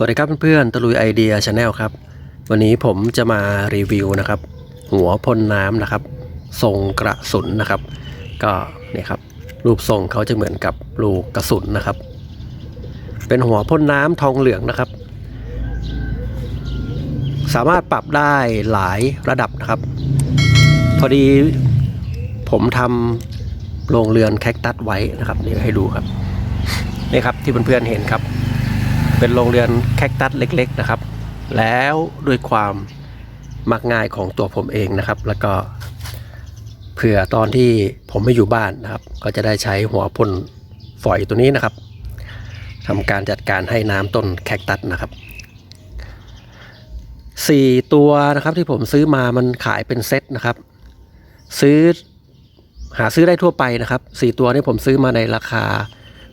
สวัสดีครับเพื่อนๆตะลุยไอเดียชาแนลครับ วันนี้ผมจะมารีวิวนะครับ หัวพ่นน้ำนะครับ ทรงกระสุนนะครับ ก็นี่ครับ รูปทรงเขาจะเหมือนกับลูกกระสุนนะครับ เป็นหัวพ่นน้ำทองเหลืองนะครับ สามารถปรับได้หลายระดับนะครับ พอดีผมทำโรงเรือนแคคตัสไว้นะครับนี่ให้ดูครับนี่ครับที่เพื่อนๆเห็นครับ เป็นโรงเรือนแคคตัสเล็ก ๆ นะครับ แล้วด้วยความมักง่ายของตัวผมเองนะครับ แล้วก็เผื่อตอนที่ผมไม่อยู่บ้านนะครับ ก็จะได้ใช้หัวพ่นฝอยตัวนี้นะครับทำการจัดการให้น้ำต้นแคคตัสนะครับสี่ตัวนะครับที่ผมซื้อมามันขายเป็นเซตนะครับ ซื้อหาซื้อได้ทั่วไปนะครับสี่ตัวนี้ผมซื้อมาในราคา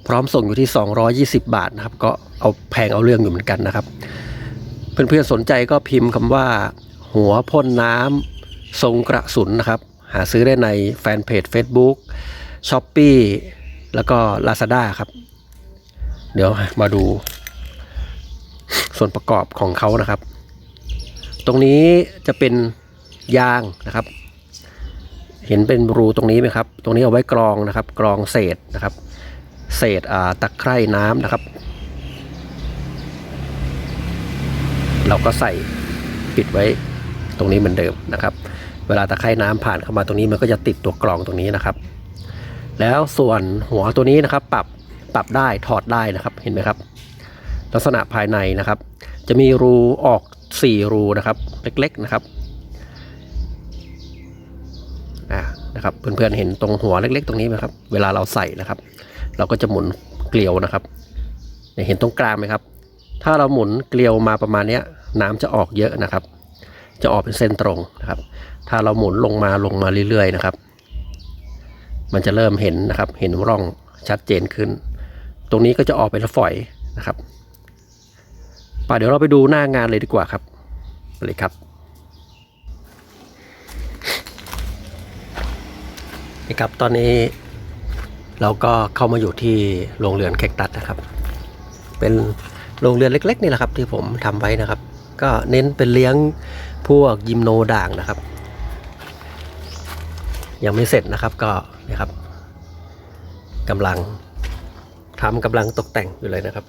พร้อมส่งอยู่ที่ 220 บาทนะครับ ก็เอาแพงเอาเรื่องอยู่เหมือนกันนะครับ เพื่อนๆสนใจก็พิมพ์คำว่า หัวพ่นน้ำทรงกระสุนนะครับ หาซื้อได้ในแฟนเพจ Facebook s h o p e e แล้วก็ Lazada ครับ เดี๋ยวมาดู ส่วนประกอบของเขานะครับ ตรงนี้จะเป็นยางนะครับ เห็นเป็นรูตรงนี้ไหมครับ ตรงนี้เอาไว้กรองนะครับ กรองเศษนะครับ เศษตะไคร่น้ำนะครับ เราก็ใส่ปิดไว้ตรงนี้เหมือนเดิมนะครับ เวลาตะไคร่น้ำผ่านเข้ามาตรงนี้มันก็จะติดตัวกรองตรงนี้นะครับ แล้วส่วนหัวตัวนี้นะครับ ปรับปรับได้ถอดได้นะครับเห็นไหมครับ ลักษณะภายในนะครับ จะมีรูออก 4 รูนะครับเล็กๆนะครับอ่านะครับเพื่อนๆเห็นตรงหัวเล็ก ๆ ตรงนี้ไหมครับ เวลาเราใส่นะครับ เราก็จะหมุนเกลียวนะครับเห็นตรงกลางไหมครับ ถ้าเราหมุนเกลียวมาประมาณนี้น้ำจะออกเยอะนะครับ จะออกเป็นเส้นตรงนะครับ ถ้าเราหมุนลงมาลงมาเรื่อยๆนะครับ มันจะเริ่มเห็นนะครับ เห็นร่องชัดเจนขึ้น ตรงนี้ก็จะออกเป็นฝอยนะครับป่าเดี๋ยวเราไปดูหน้างานเลยดีกว่าครับไปเลยครับนี่ครับตอนนี้ เราก็เข้ามาอยู่ที่โรงเรือนแคคตัสนะครับ เป็นโรงเรือนเล็ก ๆ นี่แหละครับ ที่ผมทำไว้นะครับ ก็เน้นเป็นเลี้ยงพวกยิมโนด่างนะครับ ยังไม่เสร็จนะครับก็นี่ครับกำลังทำกำลังตกแต่งอยู่เลยนะครับ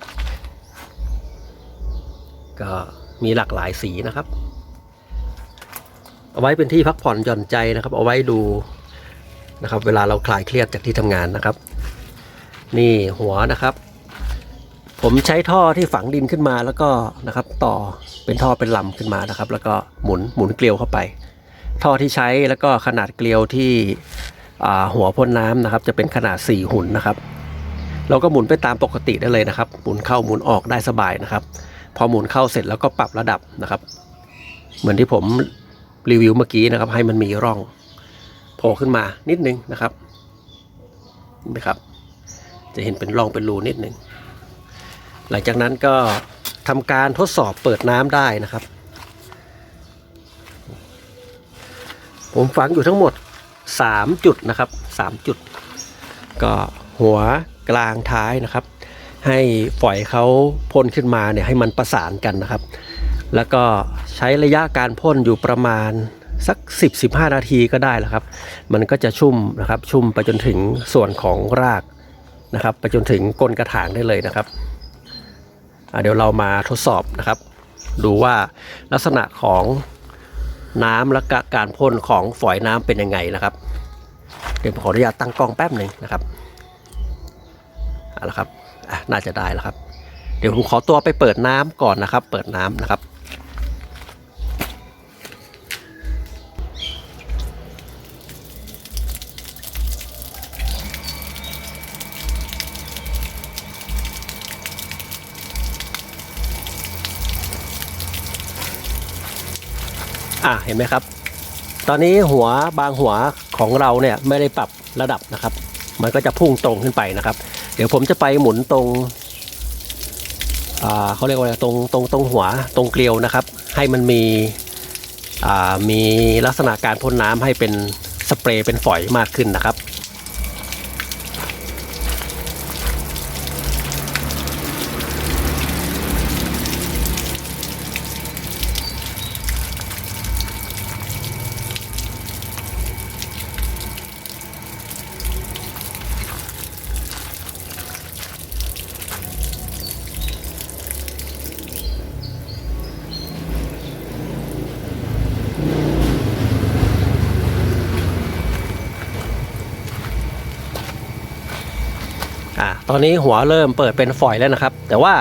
ก็มีหลากหลายสีนะครับ เอาไว้เป็นที่พักผ่อนหย่อนใจนะครับ เอาไว้ดู นะครับ เวลาเราคลายเครียดจากที่ทำงานนะครับ นี่หัวนะครับ ผมใช้ท่อที่ฝังดินขึ้นมาแล้วก็นะครับ ต่อเป็นท่อเป็นลำขึ้นมานะครับ แล้วก็หมุนหมุนเกลียวเข้าไป ท่อที่ใช้แล้วก็ขนาดเกลียวที่หัวพ่นน้ำนะครับ จะเป็นขนาด 4 หุ่นนะครับ เราก็หมุนไปตามปกติได้เลยนะครับ หมุนเข้าหมุนออกได้สบายนะครับ พอหมุนเข้าเสร็จแล้วก็ปรับระดับนะครับ เหมือนที่ผมรีวิวเมื่อกี้นะครับ ให้มันมีร่อง โผล่ขึ้นมานิดนึงนะครับเห็นไหมครับ จะเห็นเป็นร่องเป็นรูนิดนึง หลังจากนั้นก็ทำการทดสอบเปิดน้ำได้นะครับ ผมฝังอยู่ทั้งหมด 3 จุดนะครับ 3 จุด ก็หัวกลางท้ายนะครับ ให้ฝอยเขาพ่นขึ้นมาเนี่ยให้มันประสานกันนะครับ แล้วก็ใช้ระยะการพ่นอยู่ประมาณ สัก 10-15 นาทีก็ได้แล้วครับ มันก็จะชุ่มนะครับ ชุ่มไปจนถึงส่วนของรากนะครับ ไปจนถึงก้นกระถางได้เลยนะครับเดี๋ยวเรามาทดสอบนะครับ ดูว่าลักษณะของน้ำและกการพ่นของฝอยน้ำเป็นยังไงนะครับ เดี๋ยวขออนุญาตตั้งกล้องแป๊บหนึ่งนะครับเอาละครับน่าจะได้แล้วครับ เดี๋ยวผมขอตัวไปเปิดน้ำก่อนนะครับ เปิดน้ำนะครับ อะเห็นไหมครับ ตอนนี้หัวบางหัวของเราเนี่ยไม่ได้ปรับระดับนะครับ มันก็จะพุ่งตรงขึ้นไปนะครับ เดี๋ยวผมจะไปหมุนตรงอ่าเขาเรียกว่าอะไรตรงตรงตรงหัวตรงเกลียวนะครับ ให้มันมีอ่ามีลักษณะการพ่นน้ำให้เป็นสเปรย์เป็นฝอยมากขึ้นนะครับ ตอนนี้หัวเริ่มเปิดเป็นฝอยแล้วนะครับ แต่ว่า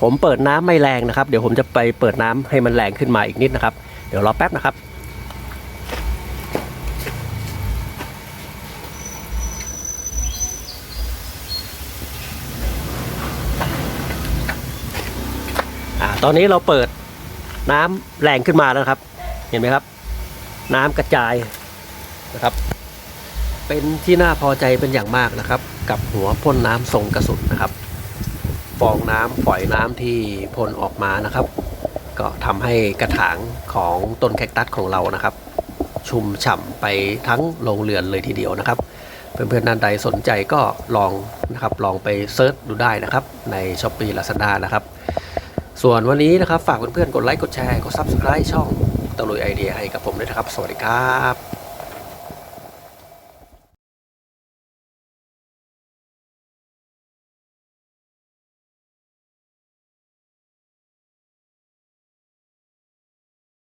ผมเปิดน้ำไม่แรงนะครับ เดี๋ยวผมจะไปเปิดน้ำให้มันแรงขึ้นมาอีกนิดนะครับ เดี๋ยวรอแป๊บนะครับอ่าตอนนี้เราเปิดน้ำแรงขึ้นมาแล้วครับ เห็นไหมครับ น้ำกระจายนะครับ เป็นที่น่าพอใจเป็นอย่างมากนะครับ กับหัวพ่นน้ำทรงกระสุนนะครับฟองน้ำฝอยน้ำที่พ่นออกมานะครับ ก็ทำให้กระถางของต้นแคคตัสของเรานะครับ ชุ่มฉ่ำไปทั้งโรงเรือนเลยทีเดียวนะครับ เพื่อนๆท่านใดสนใจก็ลองนะครับลองไปเซิร์ชดูได้นะครับ ใน s h อ p e e Lazada นะครับ ส่วนวันนี้นะครับ ฝากเพื่อนๆกดไลค์กดแชร์กด Subscribe ช่องตะลุยไอเดียให้กับผมด้วยนะครับ สวัสดีครับ